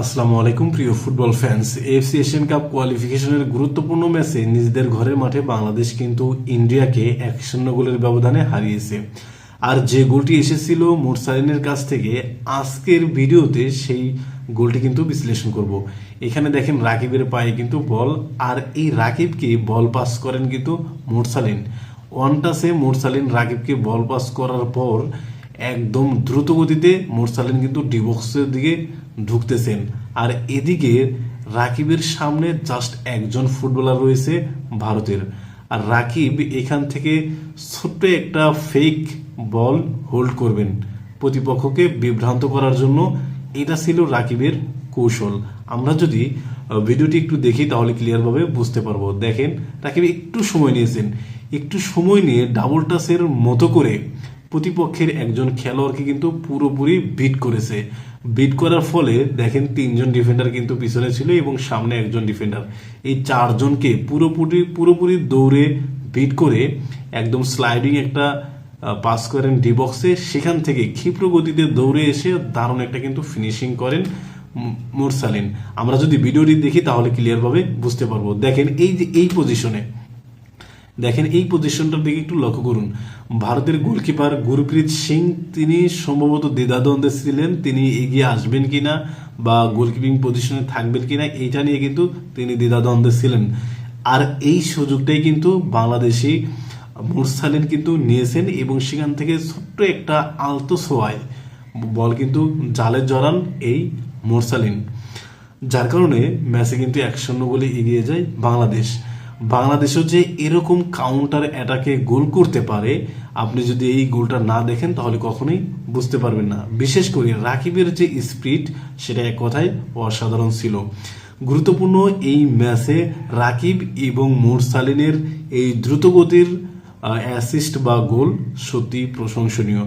আসসালামু আলাইকুম, প্রিয় football fans FC Asian cup কোয়ালিফিকেশনের গুরুত্বপূর্ণ ম্যাচে নিজেদের ঘরের মাঠে বাংলাদেশ কিন্তু ইন্ডিয়াকে এক শূন্য গোলের ব্যবধানে হারিয়েছে। আর যে গোলটি এসেছিল মুরসালিনের কাছ থেকে, আজকের ভিডিওতে সেই গোলটি কিন্তু বিশ্লেষণ করব। এখানে দেখেন রাকিবের পায়ে কিন্তু বল, আর এই রাকিবকে বল পাস করেন কিন্তু মুরসালিন। ওয়ান টাসে মুরসালিন রাকিবকে বল পাস করার পর একদম দ্রুত গতিতে মোরসালিন কিন্তু ডিবক্সের দিকে ঢুকতেছেন। আর এদিকে রাকিবের সামনে জাস্ট একজন ফুটবলার রয়েছে ভারতের। আর রাকিব এখান থেকে ছোট্ট একটা ফেক বল হোল্ড করবেন প্রতিপক্ষকে বিভ্রান্ত করার জন্য। এটা ছিল রাকিবের কৌশল। আমরা যদি ভিডিওটি একটু দেখি তাহলে ক্লিয়ারভাবে বুঝতে পারব। দেখেন, রাকিব একটু সময় নিয়েছেন। একটু সময় নিয়ে ডাবল টাসের মতো করে প্রতিপক্ষের একজন খেলোয়াড়কে কিন্তু পুরোপুরি বিট করেছে। বিট করার ফলে দেখেন তিনজন ডিফেন্ডার কিন্তু পিছনে ছিল এবং সামনে একজন ডিফেন্ডার এই চারজনকে পুরোপুরি পুরোপুরি দৌড়ে বিট করে একদম স্লাইডিং একটা পাস করেন ডি বক্সে সেখান থেকে ক্ষিপ্র গতিতে দৌড়ে এসে দারুণ একটা কিন্তু ফিনিশিং করেন মুরসালিন। আমরা যদি ভিডিওটি দেখি তাহলে ক্লিয়ারভাবে বুঝতে পারব। দেখেন এই যে, এই পজিশনে দেখেন, এই পজিশনটার দিকে একটু লক্ষ্য করুন। ভারতের গোলকিপার গুরপ্রীত সিং, তিনি সম্ভবত দ্বিধাদ্বন্দ্বে ছিলেন, তিনি এগিয়ে আসবেন কিনা বা গোলকিপিং পজিশনে থাকবেন কিনা, এইটা নিয়ে কিন্তু তিনি দ্বিধাদ্বন্দ্বে ছিলেন। আর এই সুযোগটাই কিন্তু বাংলাদেশি মুরসালিন কিন্তু নিয়েছেন এবং সেখান থেকে ছোট্ট একটা আলতো ছোঁয়ায় বল কিন্তু জালে জড়ান এই মোরসালিন। যার কারণে ম্যাচে কিন্তু এক শূন্য গোলে এগিয়ে যায় বাংলাদেশ। বাংলাদেশও যে এরকম কাউন্টার অ্যাটাকে গোল করতে পারে, আপনি যদি এই গোলটা না দেখেন, তাহলে কখনোই বুঝতে পারবেন না। বিশেষ করে রাকিবের যে স্পিড সেটা এক কথায় অসাধারণ ছিল। গুরুত্বপূর্ণ এই ম্যাচে রাকিব এবং মোরসালিনের এই দ্রুতগতির অ্যাসিস্ট বা গোল সত্যি প্রশংসনীয়।